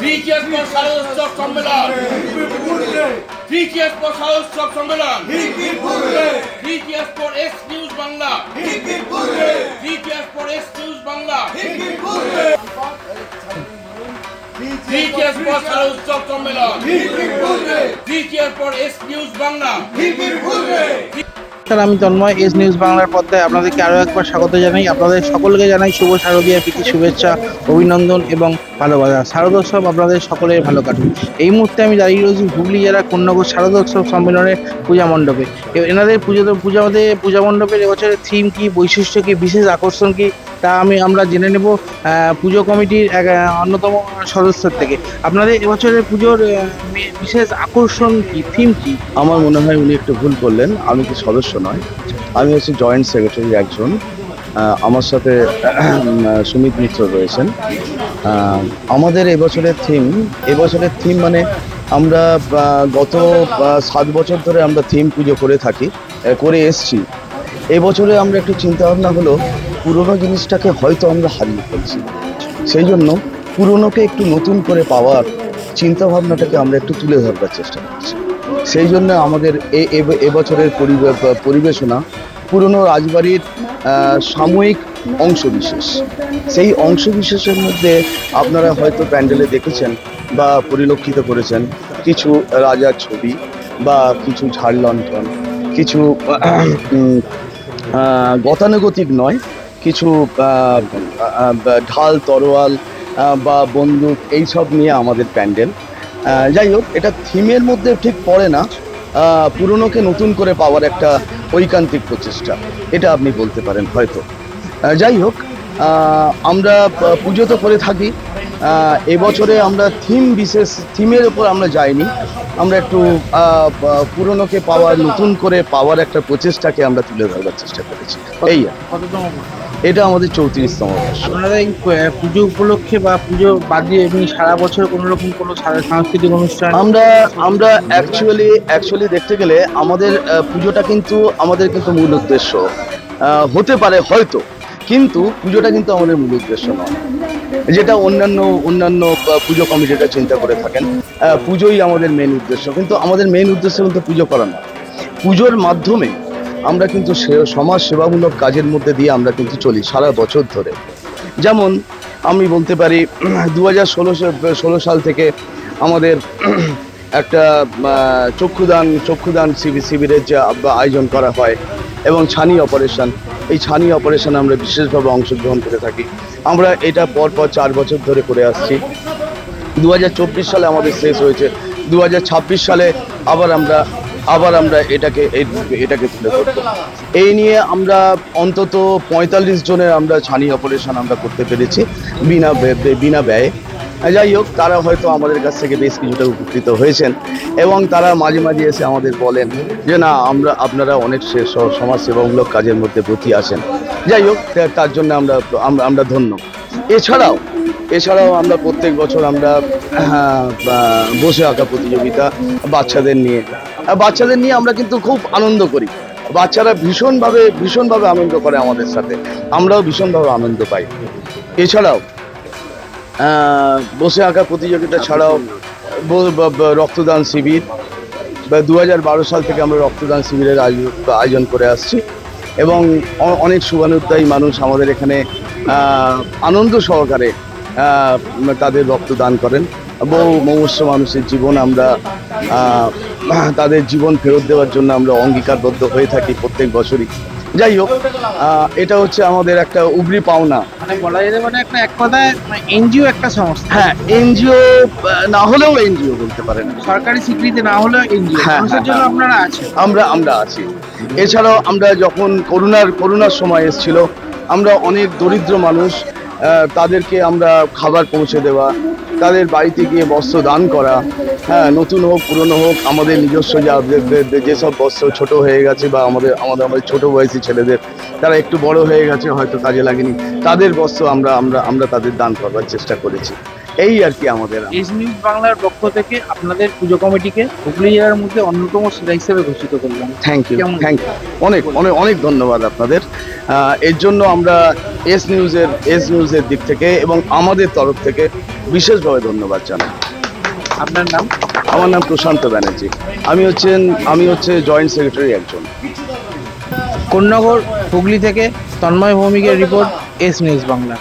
দ্বিতীয় শারদোৎসব সম্মেলন। দ্বিতীয় শারদোৎসব সম্মেলন। For X news Bangla. For X news Bangla. For শারদোৎসব সম্মেলন। For X news Bangla. নমস্কার আমি তন্ময়, এস নিউজ বাংলার পর্দায় আপনাদেরকে আরও একবার স্বাগত জানাই। আপনাদের সকলকে জানাই শুভ শারদীয়, প্রীতি, শুভেচ্ছা, অভিনন্দন এবং ভালোবাসা। শারদোৎসব আপনাদের সকলের ভালো কাটুক। এই মুহূর্তে আমি দাঁড়িয়ে রয়েছি হুগলি জেলা কন্যাগর শারদোৎসব সম্মেলনের পূজা মণ্ডপে। এনাদের পুজো পূজা মধ্যে পূজা মণ্ডপের এবছরের থিম কী, বৈশিষ্ট্য কী, বিশেষ আকর্ষণ কি তা আমি, আমরা জেনে নেব পুজো কমিটির এক অন্যতম সদস্যর থেকে। আপনাদের এবছরের পুজোর বিশেষ আকর্ষণ কি থিম কি? আমার মনে হয় উনি একটু ভুল করলেন আমি কি সদস্য নয়। আমি হচ্ছে জয়েন্ট সেক্রেটারি একজন। আমার সাথে সুমিত মিত্র রয়েছেন। আমাদের এবছরের থিম এবছরের থিম মানে আমরা গত সাত বছর ধরে আমরা থিম পুজো করে থাকি করে এসছি। এবছরে আমরা একটু চিন্তা ভাবনা হলো পুরোনো জিনিসটাকে হয়তো আমরা হারিয়ে ফেলছি। সেই জন্য পুরনোকে একটু নতুন করে পাওয়ার চিন্তাভাবনাটাকে আমরা একটু তুলে ধরবার চেষ্টা করছি। সেই জন্য আমাদের এবছরের পরিবে- পরিবেশনা পুরনো রাজবাড়ির সাময়িক অংশবিশেষ। সেই অংশবিশেষের মধ্যে আপনারা হয়তো প্যান্ডেলে দেখেছেন বা পরিলক্ষিত করেছেন কিছু রাজার ছবি বা কিছু ঝাড় লণ্ঠন, কিছু গতানুগতিক নয় কিছু ঢাল, তরোয়াল বা বন্দুক, এইসব নিয়ে আমাদের প্যান্ডেল। যাই হোক, এটা থিমের মধ্যে ঠিক পড়ে না। পুরনোকে নতুন করে পাওয়ার একটা ঐকান্তিক প্রচেষ্টা। এটা আপনি বলতে পারেন হয়তো। যাই হোক আমরা পুজো তো করে থাকি। এবছরে আমরা থিম বিশেষ থিমের উপর আমরা যাইনি। আমরা একটু পুরনোকে পাওয়ার নতুন করে পাওয়ার একটা প্রচেষ্টাকে আমরা তুলে ধরবার চেষ্টা করেছি। এই এটা আমাদের চৌত্রিশতম বর্ষ আপনারা এই পুজো উপলক্ষে বা পুজো বাদ দিয়ে এমনি সারা বছর কোনো রকম কোনো সাংস্কৃতিক অনুষ্ঠান? আমরা আমরা অ্যাকচুয়ালি অ্যাকচুয়ালি দেখতে গেলে আমাদের পুজোটা কিন্তু আমাদের কিন্তু মূল উদ্দেশ্য। হতে পারে হয়তো কিন্তু পুজোটা কিন্তু আমাদের মূল উদ্দেশ্য নয়। যেটা অন্যান্য অন্যান্য পুজো কমিটিটা চিন্তা করে থাকেন পুজোই আমাদের মেন উদ্দেশ্য। কিন্তু আমাদের মেন উদ্দেশ্য কিন্তু পুজো করা নয়। পুজোর মাধ্যমে আমরা কিন্তু সমাজ সেবামূলক কাজের মধ্যে দিয়ে আমরা কিন্তু চলি সারা বছর ধরে। যেমন আমি বলতে পারি দু হাজার ষোলো সাল থেকে আমাদের একটা চক্ষুদান চক্ষুদান শিবির শিবিরের যে আয়োজন করা হয় এবং ছানি অপারেশন এই ছানি অপারেশনে আমরা বিশেষভাবে অংশগ্রহণ করে থাকি। আমরা এটা পর পর চার বছর ধরে করে আসছি। দু হাজার চব্বিশ সালে আমাদের শেষ হয়েছে। দু হাজার ছাব্বিশ সালে আবার আমরা আবার আমরা এটাকে এটাকে তুলে ধরবো। এই নিয়ে আমরা অন্তত পঁয়তাল্লিশ জনের আমরা ছানি অপারেশন আমরা করতে পেরেছি, বিনা বিনা ব্যয়ে। যাই হোক, তারা হয়তো আমাদের কাছ থেকে বেশ কিছুটা উপকৃত হয়েছেন এবং তারা মাঝে মাঝে এসে আমাদের বলেন যে, না, আমরা, আপনারা অনেক সে- স- সমাজ সেবামূলক কাজের মধ্যে ব্রতী আছেন। যাই হোক তার জন্য আমরা, আমরা- ধন্য। এছাড়াও এছাড়াও আমরা প্রত্যেক বছর আমরা বসে আঁকা প্রতিযোগিতা বাচ্চাদের নিয়ে। বাচ্চাদের নিয়ে আমরা কিন্তু খুব আনন্দ করি। বাচ্চারা ভীষণভাবে ভীষণভাবে আনন্দ করে আমাদের সাথে। আমরাও ভীষণভাবে আনন্দ পাই। এছাড়াও বসে আঁকা প্রতিযোগিতা ছাড়াও রক্তদান শিবির। বা দু হাজার বারো সাল থেকে আমরা রক্তদান শিবিরের আয়োজন করে আসছি। এবং অনেক শুভানুদ্দায়ী মানুষ আমাদের এখানে আনন্দ সহকারে তাদের রক্তদান করেন। বহু মমস্য মানুষের জীবন আমরা তাদের জীবন ফেরত দেওয়ার জন্য আমরা অঙ্গীকারবদ্ধ হয়ে থাকি প্রত্যেক বছরই। যাই হোক এটা হচ্ছে আমাদের একটা উবরি পাওনা। মানে বলা যেতে পারে একটা এক কথায় এনজিও একটা সংস্থা। হ্যাঁ এনজিও না হলেও এনজিও বলতে পারেন। সরকারি স্বীকৃতি না হলেও এনজিও। হ্যাঁ, মানুষের হ্যাঁ, জন্য হ্যাঁ। আপনারা আছেন। আমরা আমরা আছি। এছাড়াও আমরা যখন করোনার করোনার সময় এসেছিল আমরা অনেক দরিদ্র মানুষ তাদেরকে আমরা খাবার পৌঁছে দেওয়া, তাদের বাড়িতে গিয়ে বস্ত্র দান করা হ্যাঁ নতুন হোক, পুরনো হোক, আমাদের নিজস্ব যেসব বস্ত্র ছোট হয়ে গেছে বা আমাদের আমাদের আমাদের ছোটো বয়সী ছেলেদের, তারা একটু বড় হয়ে গেছে, হয়তো কাজে লাগেনি। তাদের বস্ত্র আমরা আমরা আমরা তাদের দান করবার চেষ্টা করেছি। এই আর কি আমাদের। এস নিউজ বাংলার পক্ষ থেকে আপনাদের পুজো কমিটিকে হুগলি জেলার মধ্যে অন্যতম সেরা হিসেবে ঘোষিত করলাম। থ্যাংক ইউ থ্যাংক ইউ অনেক অনেক অনেক ধন্যবাদ আপনাদের। এর জন্য আমরা এস নিউজের এস নিউজের দিক থেকে এবং আমাদের তরফ থেকে বিশেষভাবে ধন্যবাদ জানাই। আপনার নাম? আমার নাম প্রশান্ত ব্যানার্জি। আমি হচ্ছেন আমি হচ্ছে জয়েন্ট সেক্রেটারি একজন। কোন্নগর হুগলি থেকে তন্ময় ভৌমিকের রিপোর্ট এস নিউজ বাংলা।